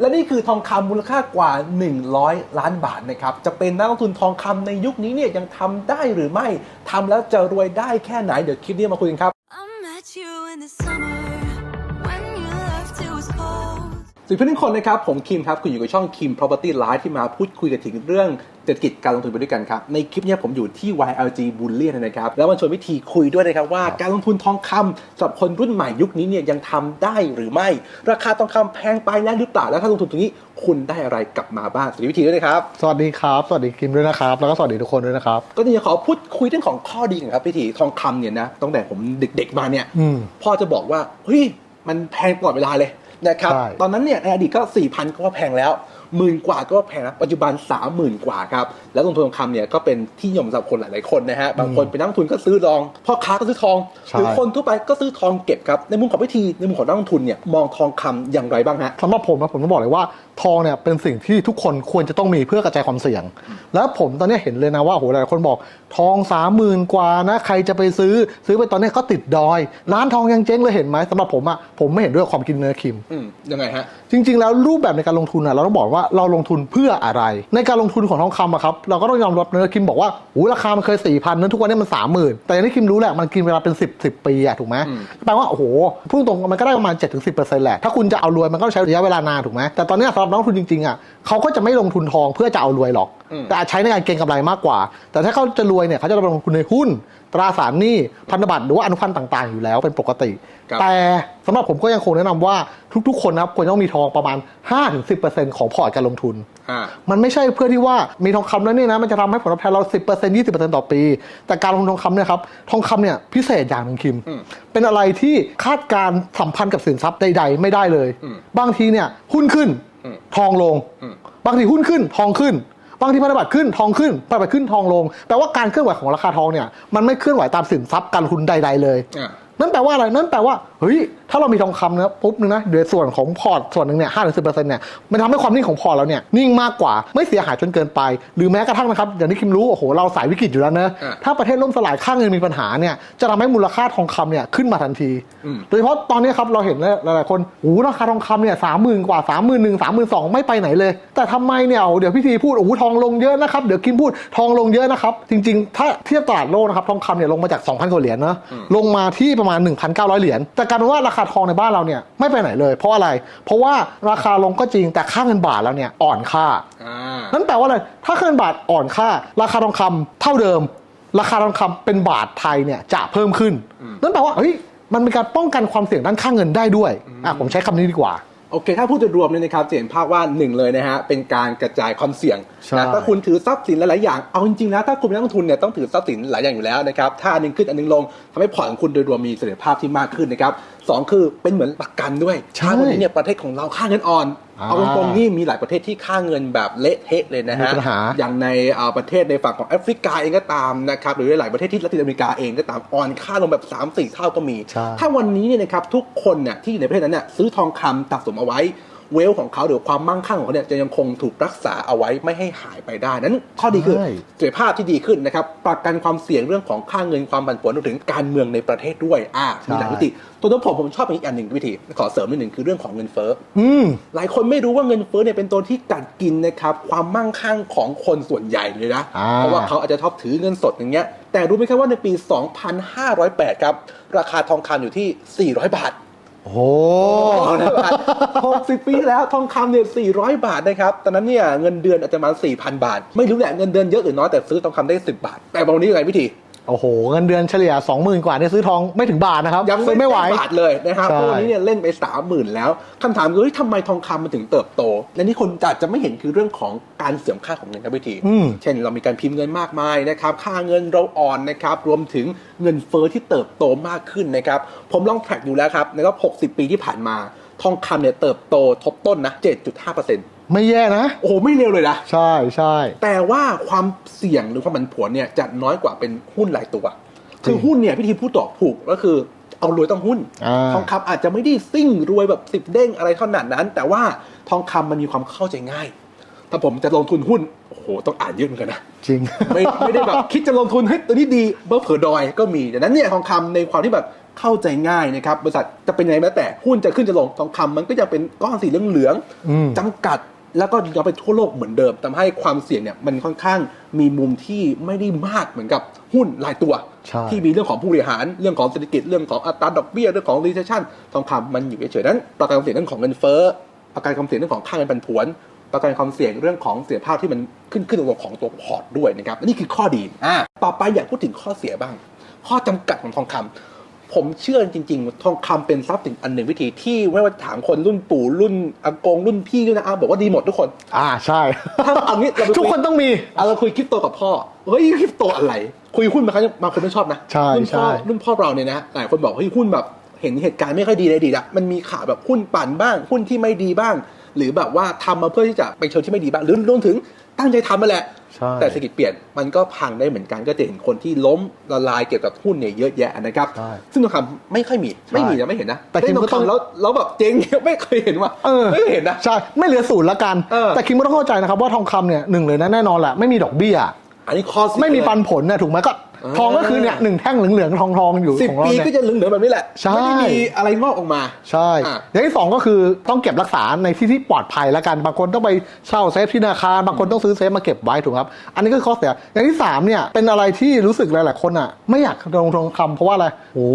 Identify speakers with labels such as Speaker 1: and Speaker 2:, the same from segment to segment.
Speaker 1: และนี่คือทองคำมูลค่ากว่า 100 ล้านบาทนะครับ จะเป็นนักลงทุนทองคำในยุคนี้เนี่ยยังทำได้หรือไม่ทำแล้วจะรวยได้แค่ไหน เดี๋ยวคลิปนี้มาคุยกันครับ สวัสดีเพื่อนทุกคนนะครับ ผมคิมครับ คุณอยู่กับช่องคิม Property Live ที่มาพูดคุยกันถึงเรื่องเศรษฐกิจการลงทุนไปด้วยกันครับ ในคลิปเนี้ยผมอยู่ที่ YLG Bullion นะครับ แล้วมันชวนวิธีคุยด้วยนะครับ ว่าการลงทุนทองคำสำหรับคนรุ่นใหม่ยุคนี้เนี่ยยังทำได้หรือไม่ ราคาทองคำแพงไปแล้วหรือเปล่า แล้วถ้าลงทุนตรงนี้คุณได้อะไรกลับมาบ้างสวัสดีวิธีด้วยนะครับ
Speaker 2: สวัสดีครับ สวัสดีคิมด้วยนะครับ แล้วก็สวัสดีทุกคนด้วยนะครับ
Speaker 1: ก็จะขอพูดคุยเรื่องของข้อดีกันครับพี่ทีทองคำเนี่ยนะตั้งแต่ผมเด็ก ๆ มาเนี่ย
Speaker 2: อืม
Speaker 1: พ่อจะบอกว่าเฮ้ยมันแพงตลอดเวลาเลย นะครับ
Speaker 2: ใช่
Speaker 1: ตอนนั้นเนี่ยในอดีตก็4ี่พันก็ว่าแพงแล้วหมื่นกว่าก็ว่าแพงแล้วปัจจุบัน 3 0,000 กว่าครับ แล้วลงทุนทองคำเนี่ยก็เป็นที่นิยมสำหรับคนหลายๆคนนะฮะบางคนเป็นนักลงทุนก็ซื้อทองพ่อค้าก็ซื้อทอง
Speaker 2: ใช่
Speaker 1: หรือคนทั่วไปก็ซื้อทองเก็บครับในมุมของพิธีในมุมของนักลงทุนเนี่ยมองทองคำอย่างไรบ้างฮะ
Speaker 2: สำหรับผมนะผมต้องบอกเลยว่าทองเนี่ยเป็นสิ่งที่ทุกคนควรจะต้องมีเพื่อกระจายความเสี่ยง แล้วผมตอนนี้เห็นเลยนะว่าโหหลายคนบอกทองสามหมื่นกว่านะใครจะไปซื้อซื้อไปตอนนี้ก็ติดดอย ร้านทองยังเจ๊งเลยเห็นไหมสำหรับผมอะผมไม่เห็นด้วยกับความคิดเนื้อคิม
Speaker 1: อืมยังไงฮะ
Speaker 2: จริง ๆ แล้วรูปแบบในการลงทุนอะเราต้องบอกว่าเราลงทุนเพื่ออะไร ในการลงทุนของทองคำอะครับเราก็ต้องยอมรับนะคิมบอกว่าโอ้ราคามันเคย4ี่พันนั้นทุกวันนี้มันสามหมื่นแต่อย่างที่คิมรู้แหละมันกินเวลาเป็น10 10ปีอะถูกไหม
Speaker 1: อืม
Speaker 2: แปลว่าโอ้โหพูดตรงๆมันก็ได้ประมาณ7-10%แหละถ้าคุณจะเอารวยมันก็ต้องใช้ระยะเวลานานถูกไหมแต่ตอนนี้สำหรับนักลงทุนจริงๆอะเขาก็จะไม่ลงทุนทองเพื่อจะเอารวยหรอก
Speaker 1: อืม
Speaker 2: แต่อาจใช้ในการเก็งกำไรมากกว่า แต่ถ้าเขาจะรวยเนี่ยเขาจะลงทุนในหุ้น ตราสารหนี้พันธบัตรหรือว่าอนุพันธ์ต่างๆ อยู่แล้วเป็นปกติ
Speaker 1: ครับ
Speaker 2: แต่สำหรับผมก็ยังคงแนะนำว่าทุกๆ คนนะครับควรต้องมีทองประมาณ 5-10%ของพอร์ตการลงทุน
Speaker 1: อ่า
Speaker 2: มันไม่ใช่เพื่อที่ว่ามีทองคำแล้วเนี่ยนะมันจะทำให้ผลตอบแทนเรา 10% 20%ต่อปี แต่การลงทุนทองคำเนี่ยครับทองคำเนี่ยพิเศษอย่างหนึ่งคิม
Speaker 1: อืม
Speaker 2: เป็นอะไรที่คาดการณ์สัมพันธ์กับสินทรัพย์ใด ๆ ไม่ได้เลย
Speaker 1: อืม
Speaker 2: บางทีเนี่ยหุ้นขึ้น
Speaker 1: อืม
Speaker 2: ทองลง
Speaker 1: อืม
Speaker 2: บางทีหุ้นขึ้นทองขึ้น บางทีพันธบัตรขึ้นทองขึ้นพันธบัตรขึ้นทองลงแปลว่าการเคลื่อนไหวของราคาทองเนี่ยมันไม่เคลื่อนไหวตามสินทรัพย์การลงทุนใด ๆ เลย
Speaker 1: อ่า
Speaker 2: นั่นแปลว่าอะไรนั่นแปลว่าเฮ้ย ถ้าเรามีทองคำนะปุ๊บนึงนะโดยส่วนของพอร์ตส่วนหนึ่งเนี่ยห้าถึงสิบเปอร์เซ็นต์เนี่ยมันทำให้ความนิ่งของพอร์ตเราเนี่ยนิ่งมากกว่าไม่เสียหายจนเกินไป หรือแม้กระทั่งนะครับอย่างที่คิมรู้โอ้โหเราสายวิกฤตอยู่แล้วนะ
Speaker 1: อะ
Speaker 2: ถ้าประเทศล่มสลายค่าเงินมีปัญหาเนี่ยจะทำให้มูลค่าทองคำเนี่ยขึ้นมาทันที
Speaker 1: อืม
Speaker 2: โดยเฉพาะตอนนี้ครับเราเห็นหลายๆคนโอ้โหราคาทองคำเนี่ยสามหมื่นกว่าสามหมื่นหนึ่งสามหมื่นสองไม่ไปไหนเลย แต่ทำไมเนี่ยโอ้โหเดี๋ยวพี่ทีพูดโอ้โหทองลงเยอะนะครับเดี๋ยวคิมพูดทองลงเยอะนะครับจริง ๆ ถ้าเทียบตลาดโลกนะครับทองคำเนี่ยลงมาจาก2,000กว่าเหรียญนะลงมาที่ประมาณ 1,900 เหรียญแต่กลารเป็นว่าราคาทองในบ้านเราเนี่ยไม่ไปไหนเลย เพราะอะไร เพราะว่าราคาลงก็จริงแต่ค่าเงินบาทเราเนี่ยอ่อนค่า
Speaker 1: อ่า
Speaker 2: นั่นแปลว่าอะไรถ้าค่าเงินบาทอ่อนค่า ราคาทองคำเท่าเดิม ราคาทองคำเป็นบาทไทยเนี่ยจะเพิ่มขึ้น นั่นแปลว่าเฮ้ยมันเป็นการป้องกันความเสี่ยงด้านค่าเงินได้ด้วยอะผมใช้คำนี้ดีกว่า
Speaker 1: โอเค ถ้าพูดโดยรวมเนี่ยนะครับจะเห็นภาพว่าหนึ่งเลยนะฮะเป็นการกระจายความเสี่ยง
Speaker 2: ใช่
Speaker 1: นะถ้าคุณถือทรัพย์สินหลายๆอย่างเอาจริงๆนะถ้าคุณเป็นนักลงทุนเนี่ยต้องถือทรัพย์สินหลายอย่างอยู่แล้วนะครับถ้าอันหนึงขึ้นอันหนึงลงทำให้พอร์ตของคุณโดยรวมมีเสถียรภาพที่มากขึ้นนะครับ สองคือเป็นเหมือนประกันด้วย
Speaker 2: ใช่
Speaker 1: ถ้าวันนี้เนี่ยประเทศของเราค่าเงินอ่อน
Speaker 2: อ่า
Speaker 1: เอาตรงๆนี่มีหลายประเทศที่ค่าเงินแบบเละเทะเลยนะฮะ
Speaker 2: มีปัญหา
Speaker 1: อย่างในเอ่อประเทศในฝั่งของแอฟริกาเองก็ตามนะครับหรือหลายประเทศที่ละตินอเมริกาเองก็ตามอ่อนค่าลงแบบ3-4 เท่าก็มี
Speaker 2: ใช่
Speaker 1: ถ้าวันนี้เนี่ยนะครับทุกคนเนี่ยที่อยู่ในประเทศนั้นเนี่ยซื้อทองคำสะสมเอาไว้ เวลของเขาหรือความมั่งคั่งของเขาเนี่ยจะยังคงถูกรักษาเอาไว้ไม่ให้หายไปได้นั้น ข้อดีคือ
Speaker 2: ใช่
Speaker 1: เสถียรภาพที่ดีขึ้นนะครับประกันความเสี่ยงเรื่องของค่าเงินความผันผวนรวมถึงการเมืองในประเทศด้วยอ่ามีหลายมิติตัวตัวผมผมชอบอีกอันหนึ่งวิธีขอเสริมนิดหนึ่งคือเรื่องของเงินเฟ้อ
Speaker 2: อืม
Speaker 1: หลายคนไม่รู้ว่าเงินเฟ้อเนี่ยเป็นตัวที่กัดกินนะครับความมั่งคั่งของคนส่วนใหญ่เลยนะ
Speaker 2: อ่า
Speaker 1: เพราะว่าเขาอาจจะชอบถือเงินสดอย่างเงี้ยแต่รู้ไหมครับว่าในปี 2508 ครับ ราคาทองคำอยู่ที่ 400 บาท
Speaker 2: โอ้โห
Speaker 1: 60ปีที่แล้วทองคำเนี่ยสี่ร้อยบาทนะครับ ตอนนั้นเนี่ยเงินเดือนอาจจะมาสี่พันบาท ไม่รู้แหละเงินเดือนเยอะหรือน้อยแต่ซื้อทองคำได้สิบบาท แต่วันนี้ยังไงวิธี
Speaker 2: โอ้โห เงินเดือนเฉลี่ย20,000กว่าเนี่ยซื้อทองไม่ถึงบาทนะครับ
Speaker 1: ยัง
Speaker 2: ซื้อไม่ไหว
Speaker 1: ด้บาทเลยนะครับ
Speaker 2: ใช่
Speaker 1: เพราะวันนี้เนี่ยเล่นไปสามหมื่นแล้วคำถามคือเฮ้ยทำไมทองคำมันถึงเติบโต และนี่คนอาจจะไม่เห็นคือเรื่องของการเสื่อมค่าของเงินครับวิธี
Speaker 2: อืม
Speaker 1: เช่นเรามีการพิมพ์เงินมากมายนะครับค่าเงินเราอ่อนนะครับรวมถึงเงินเฟ้อที่เติบโตมากขึ้นนะครับผมลองแทร็กดูแล้วครับนะครับ60 ปีที่ผ่านมาทองคำเนี่ยเติบโตทบต้นนะ7.5%
Speaker 2: ไม่แย่นะ
Speaker 1: โอ้โหไม่เร็วเลยนะ
Speaker 2: ใช่ใช่
Speaker 1: แต่ว่าความเสี่ยงหรือความผันผวนเนี่ยจะน้อยกว่าเป็นหุ้นรายตัว คือหุ้นเนี่ยพี่ทีพูดต่อผูกก็คือเอารวยต้องหุ้น
Speaker 2: อ่า
Speaker 1: ทองคำอาจจะไม่ได้ซิ่งรวยแบบสิบเด้งอะไรขนาดนั้น แต่ว่าทองคำมันมีความเข้าใจง่าย ถ้าผมจะลงทุนหุ้นโอ้โหต้องอ่านเยอะเหมือนกันนะ
Speaker 2: จริง
Speaker 1: ไม่ไม่ได้แบบคิดจะลงทุนให้ตัวนี้ดีเบอร์เผลอดอยก็มีดังนั้นเนี่ยทองคำในความที่แบบเข้าใจง่ายนะครับบริษัทจะเป็นยังไงแม้แต่หุ้นจะขึ้นจะลงทองคำมันก็ยังเป็นก้อนสีเหลือง
Speaker 2: อืม
Speaker 1: ๆจำกัด แล้วก็ยังไปทั่วโลกเหมือนเดิมทำให้ความเสี่ยงเนี่ยมันค่อนข้างมีมุมที่ไม่ได้มากเหมือนกับหุ้นรายตัว
Speaker 2: ใช่
Speaker 1: ที่มีเรื่องของผู้บริหารเรื่องของเศรษฐกิจเรื่องของอัตราดอกเบี้ยเรื่องของ recession ทองคำมันอยู่เฉยๆนั้น ประกันความเสี่ยงเรื่องของเงินเฟ้อประกันความเสี่ยงเรื่องของค่าเงินปันผวน ประกันความเสี่ยงเรื่องของเสียภาพที่มันขึ้นขึ้นลงของตัวพอร์ตด้วยนะครับอันนี่คือข้อดีอ่าต่อไปอยากพูดถึงข้อเสียบ้าง ข้อจำกัดของทองคำ ผมเชื่อจริง ๆ ทองคำเป็นทรัพย์สินอันหนึ่งวิธีที่ไม่ว่าจะถามคนรุ่นปู่รุ่นอากงรุ่นพี่ด้วยนะอาบอกว่าดีหมดทุกคน
Speaker 2: อ่าใช่
Speaker 1: ถ้าเอางี้เราไป
Speaker 2: ทุก
Speaker 1: คุย
Speaker 2: คนต้องมี
Speaker 1: เอาเราคุยคริปโตกับพ่อเฮ้ยคริปโตอะไร คุยหุ้นบางครั้งบางคนไม่ชอบนะ
Speaker 2: ใช่
Speaker 1: รุ่นพ่อ
Speaker 2: ใช่
Speaker 1: รุ่นพ่อเราเนี่ยนะหลายคนบอกเฮ้ยหุ้นแบบเห็นเหตุการณ์ไม่ค่อยดีในอดีตอะมันมีข่าวแบบหุ้นปั่นบ้างหุ้นที่ไม่ดีบ้าง หรือแบบว่าทำมาเพื่อที่จะไปเชิญที่ไม่ดีบ้างหรือรวมถึง ตั้งใจทำมาแหละ
Speaker 2: ใช่
Speaker 1: แต่เศรษฐกิจเปลี่ยนมันก็พังได้เหมือนกันก็จะเห็นคนที่ล้มละลายเกี่ยวกับหุ้นเนี่ยเยอะแยะนะครับ
Speaker 2: ใช่
Speaker 1: ซึ่งทองคำไม่ค่อยมีไม่มีนะไม่เห็นนะ
Speaker 2: แต่คิด
Speaker 1: ได้ทอง
Speaker 2: ว่าต้อง
Speaker 1: คำแล้วแล้วแบบเจ๊งไม่เคยเห็นว่ะ
Speaker 2: เออ
Speaker 1: ไม่เคยเห็นนะ
Speaker 2: ใช่ ไม่เหลือศูนย์ละกัน
Speaker 1: เออ
Speaker 2: แต่คิมก็ต้องเข้าใจนะครับว่าทองคำเนี่ยหนึ่งเลยนะแน่นอนแหละไม่มีดอกเบี้ย
Speaker 1: อันนี้ข้อเสีย
Speaker 2: ไม่มี
Speaker 1: เลย
Speaker 2: ปันผลเนี่ยถูกไหมก็
Speaker 1: เออ
Speaker 2: ทองก็คือเนี่ยหนึ่งแท่งเหลืองๆทองทองๆอยู่
Speaker 1: สิบ
Speaker 2: ของเรา
Speaker 1: ปี
Speaker 2: เนี่ย
Speaker 1: ก็จะเหลืองๆแบบนี้แหละ
Speaker 2: ใช่
Speaker 1: ไม่ได้มีอะไรงอกออกมา
Speaker 2: ใช่
Speaker 1: อะ
Speaker 2: อย่างที่สองก็คือต้องเก็บรักษาในที่ที่ปลอดภัยแล้วกัน บางคนต้องไปเช่าเซฟที่ธนาคาร บางคนต้องซื้อเซฟมาเก็บไว้ถูกไหมครับ อันนี้ก็คือข้อเสีย อย่างที่สามเนี่ยเป็นอะไรที่รู้สึกหลายๆคนอะ ไม่อยากลงทองคำเพราะว่าอะไรโอ้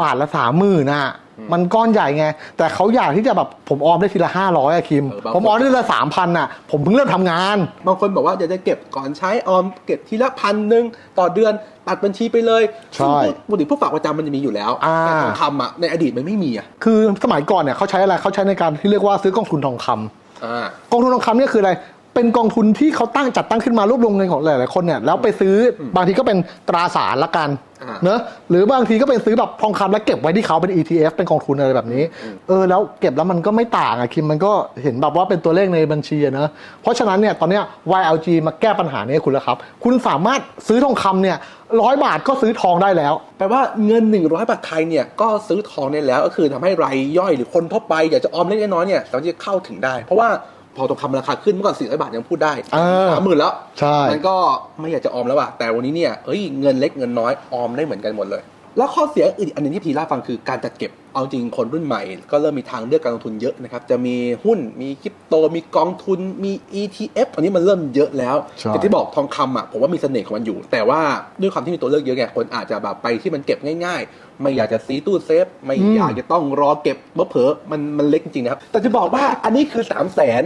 Speaker 2: บาทละสามหมื่นอะ มันก้อนใหญ่ไง แต่เขาอยากที่จะแบบผมออมได้ทีละห้าร้อยอะคิม
Speaker 1: เออบางคน
Speaker 2: ผมออมได้ทีละสามพันอะผมเพิ่งเริ่มทำงาน
Speaker 1: บางคนบอกว่าอยากจะเก็บก่อนใช้ออมเก็บทีละพันหนึ่งต่อเดือนตัดบัญชีไปเลย
Speaker 2: ใช่
Speaker 1: ซึ่งปกติผู้ฝากประจำมันจะมีอยู่แล้ว
Speaker 2: อ่า
Speaker 1: แต่ทองคำอะในอดีตมันไม่มีอะ
Speaker 2: คือสมัยก่อนเนี่ยเขาใช้อะไรเขาใช้ในการที่เรียกว่าซื้อกองทุนทองคำ
Speaker 1: อ่า
Speaker 2: กองทุนทองคำเนี่ยคืออะไร เป็นกองทุนที่เขาตั้งจัดตั้งขึ้นมารวบรวมเงินของหลายๆคนเนี่ยแล้วไปซื้อบางทีก็เป็นตราสารละกัน
Speaker 1: อ่า
Speaker 2: เนอะหรือบางทีก็เป็นซื้อแบบทองคำแล้วเก็บไว้ที่เขาเป็น ETF เป็นกองทุนอะไรแบบนี้ เออแล้วเก็บแล้วมันก็ไม่ต่างอะคิมมันก็เห็นแบบว่าเป็นตัวเลขในบัญชีอะเนอะเพราะฉะนั้นเนี่ยตอนเนี้ย YLG มาแก้ปัญหานี้ให้คุณแล้วครับ คุณสามารถซื้อทองคำเนี่ยร้อยบาทก็ซื้อทองได้แล้ว
Speaker 1: แปลว่าเงิน 100 บาทไทยเนี่ยก็ซื้อทองได้แล้ว ก็คือทำให้รายย่อยหรือคนทั่วไปอยากจะออมเล็กน้อยๆเนี่ยสามารถที่จะเข้าถึงได้ เพราะว่า พอทองคำราคาขึ้นเมื่อก่อน400บาทยังพูดได้
Speaker 2: เออ
Speaker 1: สามหมื่นแล้ว
Speaker 2: ใช่
Speaker 1: มันก็ไม่อยากจะออมแล้วอะแต่วันนี้เนี่ยเอ้ยเงินเล็กเงินน้อยออมได้เหมือนกันหมดเลย แล้วข้อเสียอื่นอีกอันหนึงที่พีเล่าให้ฟังคือการจัดเก็บเอาจริงคนรุ่นใหม่ ก็เริ่มมีทางเลือกการลงทุนเยอะนะครับจะมีหุ้นมีคริปโตมีกองทุนมี ETF อันนี้มันเริ่มเยอะแล้ว
Speaker 2: ใช่
Speaker 1: แต่ที่บอกทองคำอะผมว่ามีเสน่ห์ของมันอยู่ แต่ว่าด้วยความที่มีตัวเลือกเยอะไงคนอาจจะแบบไปที่มันเก็บง่าย ๆ ไม่อยากจะซีตู้เซฟไม่อยากจะต้องรอเก็บเมื่อเผลอๆมันมันเล็กจริงๆนะครับแต่จะบอกว่าอันนี้คือ 3 0 0แสน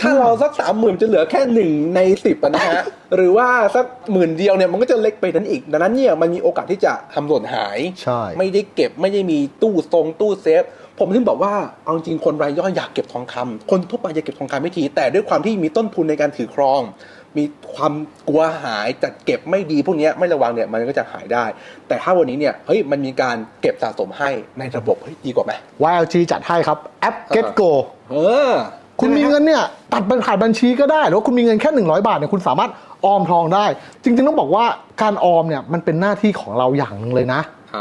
Speaker 1: ถ้าเราสักสามหมื่นจะเหลือแค่หนึ่งในสิบนะฮะ หรือว่าสักหมื่นเดียวเนี่ยมันก็จะเล็กไปนั้นอีก ดังนั้นเนี่ยมันมีโอกาสที่จะทำหล่นหาย
Speaker 2: ใช่
Speaker 1: ไม่ได้เก็บไม่ได้มีตู้ทรงตู้เซฟ ผมถึงบอกว่าเอาจริงคนรายย่อยอยากเก็บทองคำคนทั่วไปอยากเก็บทองคำไม่ทีแต่ด้วยความที่มีต้นทุนในการถือครอง มีความกลัวหายจัดเก็บไม่ดีพวกเนี้ยไม่ระวังเนี่ยมันก็จะหายได้ แต่ถ้าวันนี้เนี่ยเฮ้ยมันมีการเก็บสะสมให้ในระบบเฮ้ยดีกว่าไหม
Speaker 2: YLG จัดให้ครับแอป GetGo
Speaker 1: เออ
Speaker 2: คุณมีเงินเนี่ยตัดเป็นผ่าดบัญชีก็ได้หรือว่าคุณมีเงินแค่ 100 บาทเนี่ยคุณสามารถออมทองได้ จริง ๆ ต้องบอกว่าการออมเนี่ยมันเป็นหน้าที่ของเราอย่างหนึ่งเลยนะ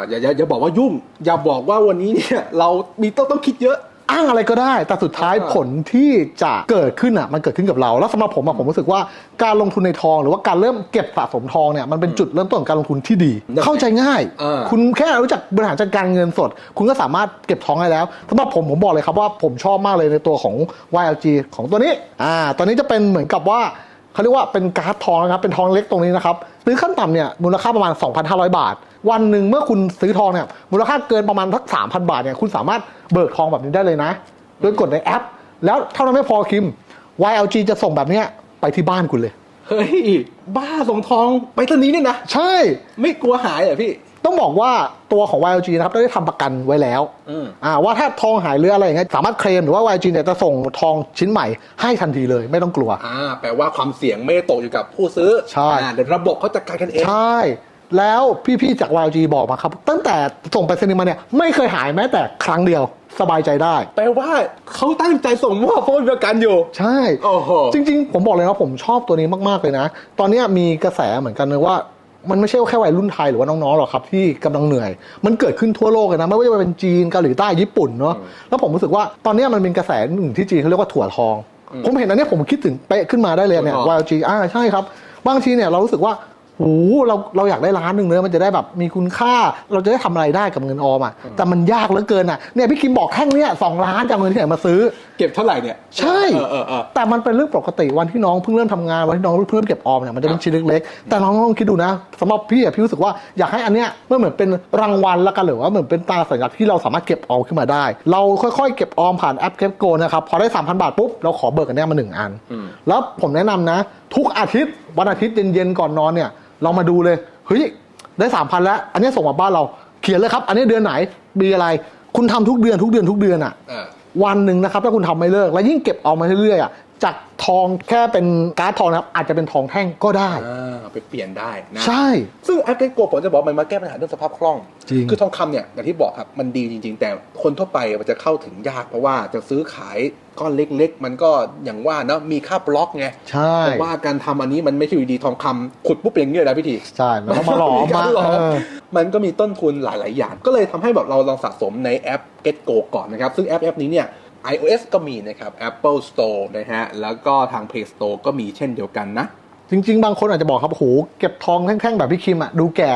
Speaker 1: อย่าอย่าอย่าบอกว่ายุ่ง อย่าบอกว่าวันนี้เนี่ยเรามีต้องต้องคิดเยอะ
Speaker 2: งอะไรก็ได้ แต่สุดท้าย
Speaker 1: อ่า
Speaker 2: ผลที่จะเกิดขึ้นอะมันเกิดขึ้นกับเรา แล้วสำหรับผมอะผมรู้สึกว่าการลงทุนในทอง หรือว่าการเริ่มเก็บสะสมทองเนี่ยมันเป็นจุดเริ่มต้นของการลงทุนที่ดี เข้าใจง่าย
Speaker 1: อ่า
Speaker 2: คุณแค่รู้จักบริหารจัดการเงินสด คุณก็สามารถเก็บทองได้แล้วสำหรับผมผมบอกเลยครับว่าผมชอบมากเลยในตัวของ YLG ของตัวนี้อ่าตัวนี้จะเป็นเหมือนกับว่า เขาเรียกว่าเป็นการ์ดทองนะครับเป็นทองเล็กตรงนี้นะครับซื้อขั้นต่ำเนี่ยมูลค่าประมาณ 2,500 บาท วันหนึ่งเมื่อคุณซื้อทองเนี่ยมูลค่าเกินประมาณสัก3,000 บาทเนี่ยคุณสามารถเบิกทองแบบนี้ได้เลยนะ โดยกดในแอป แล้วเท่านั้นไม่พอคิม YLG จะส่งแบบเนี้ยไปที่บ้านคุณเลย
Speaker 1: เฮ้ย บ้าส่งทองไปตอนนี้เนี่ยนะ
Speaker 2: ใช่
Speaker 1: ไม่กลัวหายเหรอพี่
Speaker 2: ต้องบอกว่าตัวของ YLG นะครับได้ทำประกันไว้แล้ว
Speaker 1: อืม
Speaker 2: อ่าว่าถ้าทองหายหรืออะไรอย่างเงี้ยสามารถเคลมหรือว่า YLG เนี่ยจะส่งทองชิ้นใหม่ให้ทันทีเลยไม่ต้องกลัว
Speaker 1: อ่าแปลว่าความเสี่ยงไม่ได้ตกอยู่กับผู้ซื้อ
Speaker 2: ใช่
Speaker 1: อ่าเดี๋ยวระบบเขาจัดการกันเอง
Speaker 2: ใช่แล้วพี่ๆจาก YLG บอกมาครับ ตั้งแต่ส่งไปเซนิมาเนี่ยไม่เคยหายแม้แต่ครั้งเดียวสบายใจได้
Speaker 1: แปลว่าเขาตั้งใจส่งมอบเพราะมีประกันอยู่
Speaker 2: ใช่
Speaker 1: โอ้โห
Speaker 2: จริง ๆ ผมบอกเลยนะผมชอบตัวนี้มากๆเลยนะ ตอนเนี้ยมีกระแสเหมือนกันเลยว่า มันไม่ใช่แค่วัยรุ่นไทยหรือว่าน้องๆหรอกครับที่กำลังเหนื่อย มันเกิดขึ้นทั่วโลกเลยนะไม่ว่าจะเป็นจีนเกาหลีใต้ญี่ปุ่นเนาะแล้วผมรู้สึกว่าตอนเนี้ยมันเป็นกระแสหนึ่งที่จีนเขาเรียกว่าถั่วทอง ผมเห็นอันเนี้ยผมคิดถึงเป๊ะขึ้นมาได้เลยเนี่ย
Speaker 1: ถั่วทอง
Speaker 2: YG อ่าใช่ครับบางทีเนี่ยเรารู้สึกว่า โหโอ้โหเราเราอยากได้ล้านหนึ่งเนื้อะมันจะได้แบบมีคุณค่า เราจะได้ทำอะไรได้กับเงินออมอะแต่มันยากเหลือเกินอะเนี่ยพี่คิมบอกแค่เนี้ยสองล้านจะเอาเงินที่ไหนมาซื้อ
Speaker 1: เก็บเท่าไหร่เนี่ย
Speaker 2: ใช่
Speaker 1: เออเออเออ
Speaker 2: แต่มันเป็นเรื่องปกติวันที่น้องเพิ่งเริ่มทำงานวันที่น้องเพิ่งเริ่มเก็บออมเนี่ยมันจะเป็นชิ้นเล็กๆแต่น้องลองคิดดูนะสำหรับพี่อะพี่รู้สึกว่าอยากให้อันเนี้ยมันเหมือนเป็นรางวัลละกันหรือว่าเหมือนเป็นตราสัญลักษณ์ที่เราสามารถเก็บออมขึ้นมาได้ เราค่อยๆเก็บออมผ่านแอปเก็บโกนะครับพอได้3,000บาทปุ๊บเราขอเบิกอันเนี้ยมาหนึ่งอัน
Speaker 1: อืม
Speaker 2: แล้วผมแนะนำนะ ทุกอาทิตย์วันอาทิตย์เย็นๆก่อนนอนเนี่ย เรามาดูเลยเฮ้ยได้3,000แล้ว อันเนี้ยส่งมาบ้านเราเขียนเลยครับ อันนี้เดือนไหนมีอะไร คุณทำทุกเดือนทุกเดือนทุกเดือนอะ
Speaker 1: อ่า
Speaker 2: วันหนึ่งนะครับ ถ้าคุณทำไม่เลิก และยิ่งเก็บเอามาเรื่อยๆอะ จากทองแค่เป็นการ์ดทองนะครับอาจจะเป็นทองแท่งก็ได้
Speaker 1: อ่าเอาไปเปลี่ยนได้นะ
Speaker 2: ใช่
Speaker 1: ซึ่งแอปเกโกผมจะบอกมันมาแก้ปัญหาเรื่องสภาพคล่อง
Speaker 2: จริง
Speaker 1: คือทองคำเนี่ยอย่างที่บอกครับมันดีจริง ๆ แต่คนทั่วไปมันจะเข้าถึงยากเพราะว่าจะซื้อขายก้อนเล็ก ๆ มันก็อย่างว่าเนอะมีค่าบล็อกไง
Speaker 2: ใช่
Speaker 1: เพราะว่าการทำอันนี้มันไม่ใช่อยู่ดีทองคำขุดปุ๊บเป็นอย่างนี้เลยนะพี่ที
Speaker 2: ใช่มันต้องมาหลอมมา
Speaker 1: หลอม
Speaker 2: เออ
Speaker 1: มันก็มีต้นทุนหลาย ๆ อย่าง ก็เลยทำให้แบบเราลองสะสมในแอป GetGo ก่อนนะครับ ซึ่งแอปแอปนี้เนี่ย iOS ก็มีนะครับ Apple Store นะฮะ แล้วก็ทาง Play Store ก็มีเช่นเดียวกันนะ
Speaker 2: จริง ๆ บางคนอาจจะบอกครับโอ้โหเก็บทองแท่งๆ แบบพี่คิมอะดูแก่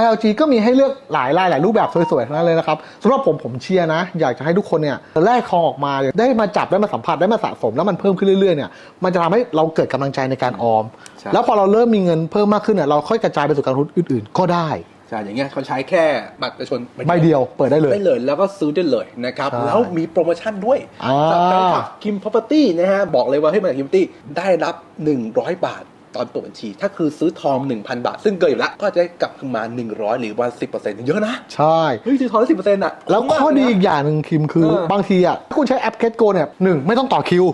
Speaker 2: YLG ก็มีให้เลือกหลายลายหลายรูปแบบสวยๆทั้งนั้นเลยนะครับสำหรับผมผมเชียร์นะ อยากจะให้ทุกคนเนี่ยแลกทองออกมาได้มาจับได้มาสัมผัสได้มาสะสม แล้วมันเพิ่มขึ้นเรื่อยๆเนี่ยมันจะทำให้เราเกิดกำลังใจในการออม
Speaker 1: ใช่
Speaker 2: แล้วพอเราเริ่มมีเงินเพิ่มมากขึ้นเนี่ยเราค่อยกระจายไปสู่การลงทุนอื่น ๆ ก็ได้
Speaker 1: ใช่อย่างเงี้ยเขาใช้แค่บัตรประชาชน
Speaker 2: ใบเดียวเปิดได้เลย
Speaker 1: ได้เลยแล้วก็ซื้อได้เลยนะครับ
Speaker 2: ใช่
Speaker 1: แล้วมีโปรโมชั่นด้วย
Speaker 2: อ่า
Speaker 1: จากแฟนคลับคิม property นะฮะบอกเลยว่าให้มาจากคิม property ได้รับ 100 บาทตอนเปิดบัญชี ถ้าคือซื้อทอง 1,000 บาท ซึ่งเกินอยู่แล้ว ก็จะได้กลับคืนมา 100 หรือวัน10%เยอะนะ
Speaker 2: ใช่
Speaker 1: เฮ้ยซื้อทองได้สิบเปอร์เซ็นต์อะ
Speaker 2: แล้ว
Speaker 1: คุ้มมาก
Speaker 2: ข้อดี
Speaker 1: เลย
Speaker 2: อี
Speaker 1: นะ
Speaker 2: กอย่างหนึ่งคิมคือ
Speaker 1: เออบา
Speaker 2: งทีอะถ้าคุณใช้แอป Get Go เนี่ยหนึ่งไม่ต้องต่อคิว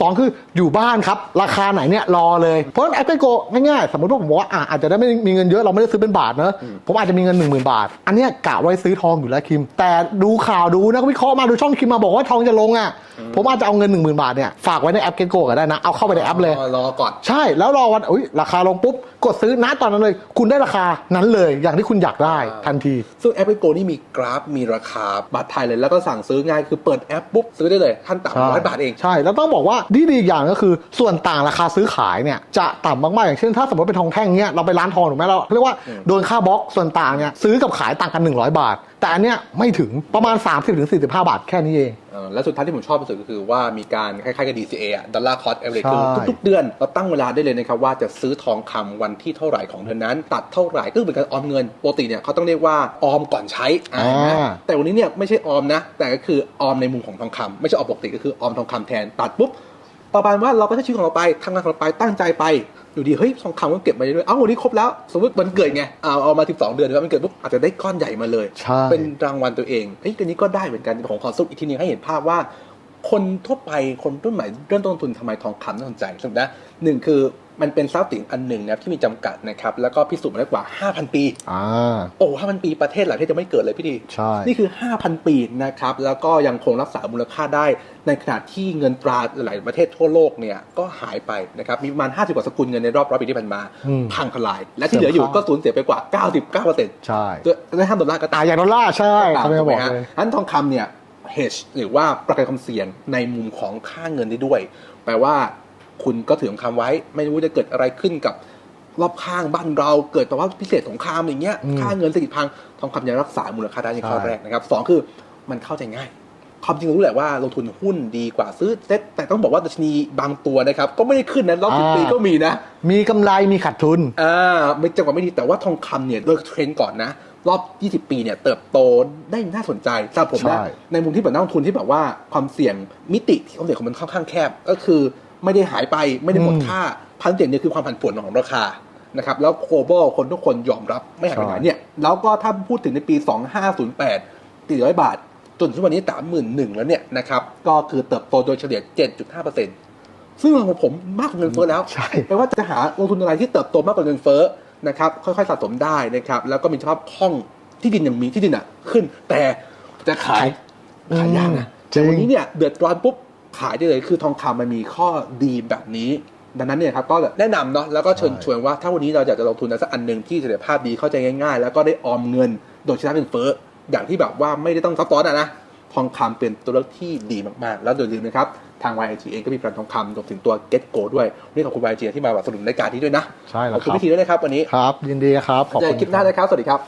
Speaker 2: สองคืออยู่บ้านครับ ราคาไหนเนี่ยรอเลย เพราะฉะนั้นแอป Get Go ง่ายๆ สมมติว่าผมบอกว่าอะอาจจะได้ไม่มีเงินเยอะเราไม่ได้ซื้อเป็นบาทเนอะผมอาจจะมีเงิน 1 0,000 บาท อันเนี้ยกะไว้ซื้อทองอยู่แล้วคิม แต่ดูข่าวดูนักวิเคราะห์มาดูช่องคิมมาบอกว่าทองจะลงอะผมอาจจะเอาเงิน 1 0,000 บาทเนี่ยฝากไว้ในแอป Get Go ก็ได้นะเอาเข้าไปในแอปเลย
Speaker 1: รอรอก่อน
Speaker 2: ใช่แล้วรอวันอุ้ยราคาลงปุ๊บกดซื้อณตอนนั้นเลย คุณได้ราคานั้นเลย อย่างที่คุณอยากได้ทันที
Speaker 1: ซึ่งแอปโกนี่มีกราฟมีราคาบาทไทยเลยแล้วก็สั่งซื้อง่ายคือเปิดแอปปุ๊บซื้อได้เลยขั้นต่ำร้อยบาทเอง
Speaker 2: ใช่แล้วต้องบอกว่าดีดีอีกอย่างก็คือส่วนต่างราคาซื้อขายเนี่ยจะต่ำมากๆอย่างเช่นถ้าสมมติเป็นทองแท่งเนี้ยเราไปร้านทองถูกไหมเราเรียกว่า
Speaker 1: อืม
Speaker 2: โดนค่าบล็อกส่วนต่างเนี่ยซื้อกับขายต่างกัน 100 บาท แต่อันเนี้ยไม่ถึงประมาณ 30-45 บาทแค่นี้เอง
Speaker 1: เออและสุดท้ายที่ผมชอบที่สุดก็คือว่ามีการคล้ายๆกับ DCA อะ Dollar Cost Average คือ
Speaker 2: ใช่
Speaker 1: ทุกๆเดือน เราตั้งเวลาได้เลยนะครับว่าจะซื้อทองคำวันที่เท่าไหร่ของเดือนนั้น ตัดเท่าไหร่ก็คือเป็นการออมเงินปกติเนี่ยเขาต้องเรียกว่าออมก่อนใช้อ่า
Speaker 2: อ่า
Speaker 1: นะแต่วันนี้เนี่ยไม่ใช่ออมนะ แต่ก็คือออมในมุมของทองคำไม่ใช่ออมปกติก็คือออมทองคำแทนตัดปุ๊บ ประมาณว่าเราก็ใช้ชีวิตของเราไปทำงานของเราไปตั้งใจไปอยู่ดีเฮ้ยทองคำก็เก็บมาเรื่อยๆเอ้าวันนี้ครบแล้ว สมมติวันเกิดไงเอาเอามา12 เดือนแล้วมันเกิดปุ๊บอาจจะได้ก้อนใหญ่มาเลย
Speaker 2: ใช่
Speaker 1: เป็นรางวัลตัวเองเฮ้ยอันนี้ก็ได้เหมือนกันผมขอสรุปอีกทีหนึงให้เห็นภาพว่า คนทั่วไปคนรุ่นใหม่เริ่มต้นลงทุนทำไมทองคำน่าสนใจสมมตินะหนึ่งคือ มันเป็นทรัพย์สินอันหนึ่งนะครับที่มีจำกัดนะครับแล้วก็พิสูจน์มาได้กว่า 5,000 ปี
Speaker 2: อ่า
Speaker 1: โอ้5,000ปีประเทศหลายประเทศจะไม่เกิดเลยพี่ดี
Speaker 2: ใช่
Speaker 1: นี่คือ 5,000 ปีนะครับแล้วก็ยังคงรักษามูลค่าได้ในขณะที่เงินตราหลายประเทศทั่วโลกเนี่ยก็หายไปนะครับมีประมาณ 50 กว่าสกุลเงินในรอบร้อยปีที่ผ่านมา
Speaker 2: อืม
Speaker 1: พังทลาย และที่เหลืออยู่
Speaker 2: เสื่อมค่า
Speaker 1: ก็สูญเสียไปกว่า 99%
Speaker 2: ใช่
Speaker 1: ด้วยได้ห้ามดอลลาร์ก็
Speaker 2: อ่า
Speaker 1: ตาม
Speaker 2: อย่างดอลลาร์ใช่
Speaker 1: ตาม
Speaker 2: เขาไม่
Speaker 1: ถูก
Speaker 2: บ
Speaker 1: ไหม
Speaker 2: อก
Speaker 1: ฮะ
Speaker 2: เลย
Speaker 1: อันทองคำเนี่ย hedge หรือว่าประกันความเสี่ยงในมุมของค่าเงินได้ด้วย แปลว่า คุณก็ถือทองคำไว้ ไม่รู้จะเกิดอะไรขึ้นกับรอบข้างบ้านเราเกิดแต่ว่าพิเศษสงครามอย่างเงี้ย
Speaker 2: อืม
Speaker 1: ค่าเงินเศรษฐกิจพังทองคำยังรักษามูลค่าได้ในข้อ
Speaker 2: ใช่
Speaker 1: แรกนะครับสองคือมันเข้าใจง่ายความจริงรู้แหละว่าลงทุนหุ้นดีกว่าซื้อเซ็ตแต่ต้องบอกว่าดัชนีบางตัวนะครับ ก็ไม่ได้ขึ้นนะรอบสิบปีก็มีนะ
Speaker 2: มีกำไรมีขาดทุน
Speaker 1: อ่าไม่จังหวะไม่ดีแต่ว่าทองคำเนี่ยโดยเทรนด์ก่อนนะ รอบ 20 ปีเนี่ยเติบโตได้น่าสนใจสำหรับผมนะ
Speaker 2: ใช่
Speaker 1: ในมุมที่แบบนักลงทุนที่แบบว่าความเสี่ยงมิติที่ความเสี่ยงของมันค่อนข้างแคบ ก็คือ ไม่ได้หายไปไม่ได้หมดค่าพันเสี่ยงเนี่ยคือความผันผวนของราคานะครับแล้วโคบอลคนทุกคนยอมรับไม่หายไปไหนเนี่ยแล้วก็ถ้าพูดถึงในปี 2508 400บาท จนถึงวันนี้ 31,000แล้วเนี่ยนะครับก็คือเติบโตโดยเฉลี่ย 7.5%ซึ่งของผมมากกว่าเงินเฟ้อแล้ว
Speaker 2: ใช่
Speaker 1: แปลว่าจะหาลงทุนอะไรที่เติบโตมากกว่าเงินเฟ้อนะครับค่อยๆสะสมได้นะครับแล้วก็มีสภาพคล่องที่ดินยังมีที่ดินอะขึ้นแต่จะขายขายยากนะ
Speaker 2: จริ
Speaker 1: แต่
Speaker 2: ง
Speaker 1: วันนี้เนี่ยเดือดร้อนปุ๊บ ขายได้เลยคือทองคำมันมีข้อดีแบบนี้ ดังนั้นเนี่ยครับก็แนะนำเนาะแล้วก็เชิญชวนว่าถ้าวันนี้เราอยากจะลงทุนในสักอันหนึ่งที่เสถียรภาพดีเข้าใจง่ายๆ แล้วก็ได้ออมเงินโดยชนะเงินเฟ้ออย่างที่แบบว่าไม่ได้ต้องซับซ้อนอะนะททองคำเป็นตัวเลือกที่ดีมากๆ แล้วโดยลืมนะครับ ทาง YG เองก็มีแบรนด์ทองคำรวมถึงตัว Get Go ด้วย วันนี่ขอบคุณ YG ที่มาแบบสนับสนุนรายการนี้ด้วยนะ
Speaker 2: ใช่แล้ว
Speaker 1: ขอบคุณ
Speaker 2: ครับ
Speaker 1: พี่ทีด้วยนะครับวันนี้
Speaker 2: ครับ ยินดีครับ ขอบ
Speaker 1: เจอ
Speaker 2: คุ
Speaker 1: กั
Speaker 2: ณ
Speaker 1: นคลิปหน้านะครับ สวัสดีครับ